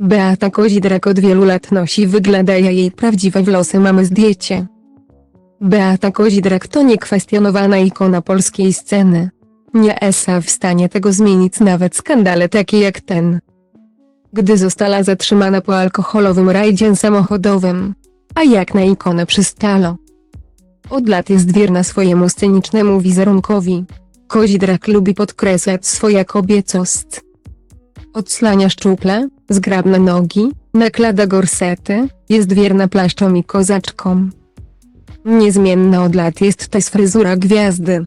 Beata Kozidrak od wielu lat nosi wygląda jej prawdziwe włosy mamy zdjęcie. Beata Kozidrak to niekwestionowana ikona polskiej sceny. Nie esa w stanie tego zmienić nawet skandale takie jak ten. Gdy została zatrzymana po alkoholowym rajdzie samochodowym. A jak na ikonę przystalo. Od lat jest wierna swojemu scenicznemu wizerunkowi. Kozidrak lubi podkreślać swoja kobiecość. Odslania szczuple, zgrabne nogi, naklada gorsety, jest wierna plaszczom i kozaczkom. Niezmienna od lat jest też fryzura gwiazdy.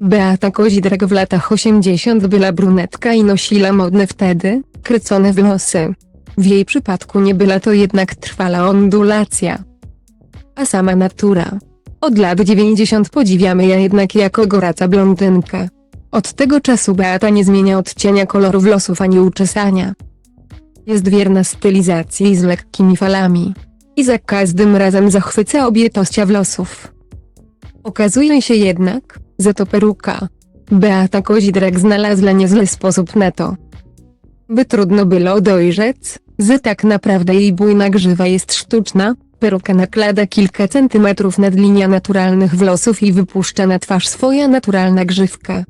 Beata Kozidrak w latach 80 była brunetka i nosiła modne wtedy, krycone włosy. W jej przypadku nie była to jednak trwala ondulacja. A sama natura. Od lat 90 podziwiamy ją jednak jako goraca blondynkę. Od tego czasu Beata nie zmienia odcienia koloru włosów ani uczesania. Jest wierna stylizacji z lekkimi falami. I za każdym razem zachwyca obietościa włosów. Okazuje się jednak, że to peruka. Beata Kozidrak znalazła niezły sposób na to. By trudno było dojrzeć, że tak naprawdę jej bujna grzywa jest sztuczna, peruka naklada kilka centymetrów nad linia naturalnych włosów i wypuszcza na twarz swoja naturalna grzywka.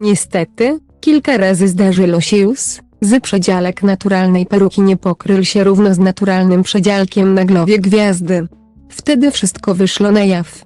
Niestety, kilka razy zdarzyło się już, że przedziałek naturalnej peruki nie pokrył się równo z naturalnym przedziałkiem na głowie gwiazdy. Wtedy wszystko wyszło na jaw.